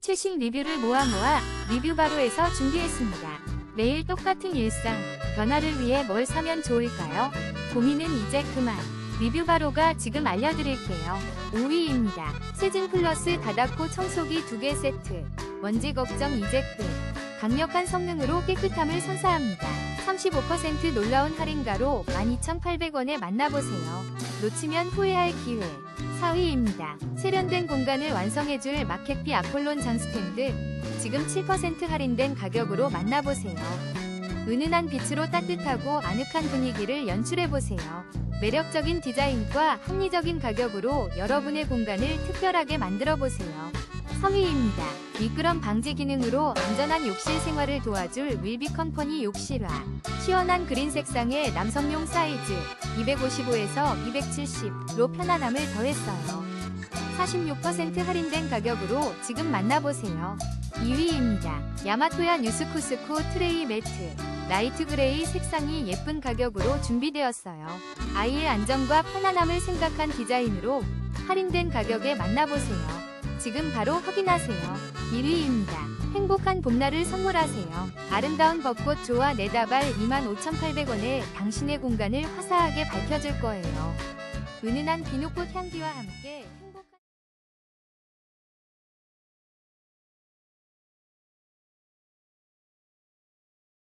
최신 리뷰를 모아 모아 리뷰 바로에서 준비했습니다. 매일 똑같은 일상, 변화를 위해 뭘 사면 좋을까요? 고민은 이제 그만. 리뷰 바로가 지금 알려드릴게요. 5위입니다. 세진 플러스 다다코 청소기 2개 세트. 먼지 걱정 이제 끝. 강력한 성능으로 깨끗함을 선사합니다. 35% 놀라운 할인가로 12,800원에 만나보세요. 놓치면 후회할 기회. 4위입니다. 세련된 공간을 완성해줄 마켓비 아폴론 장스탠드. 지금 7% 할인된 가격으로 만나보세요. 은은한 빛으로 따뜻하고 아늑한 분위기를 연출해보세요. 매력적인 디자인과 합리적인 가격으로 여러분의 공간을 특별하게 만들어보세요. 3위입니다. 미끄럼 방지 기능으로 안전한 욕실 생활을 도와줄 윌비 컴퍼니 욕실화. 시원한 그린 색상의 남성용 사이즈 255에서 270로 편안함을 더했어요. 46% 할인된 가격으로 지금 만나보세요. 2위입니다. 야마토야 뉴스쿠스코 트레이 매트. 라이트 그레이 색상이 예쁜 가격으로 준비되었어요. 아이의 안전과 편안함을 생각한 디자인으로 할인된 가격에 만나보세요. 지금 바로 확인하세요. 1위입니다. 행복한 봄날을 선물하세요. 아름다운 벚꽃 조화 네다발 25,800원에 당신의 공간을 화사하게 밝혀줄 거예요. 은은한 비누꽃 향기와 함께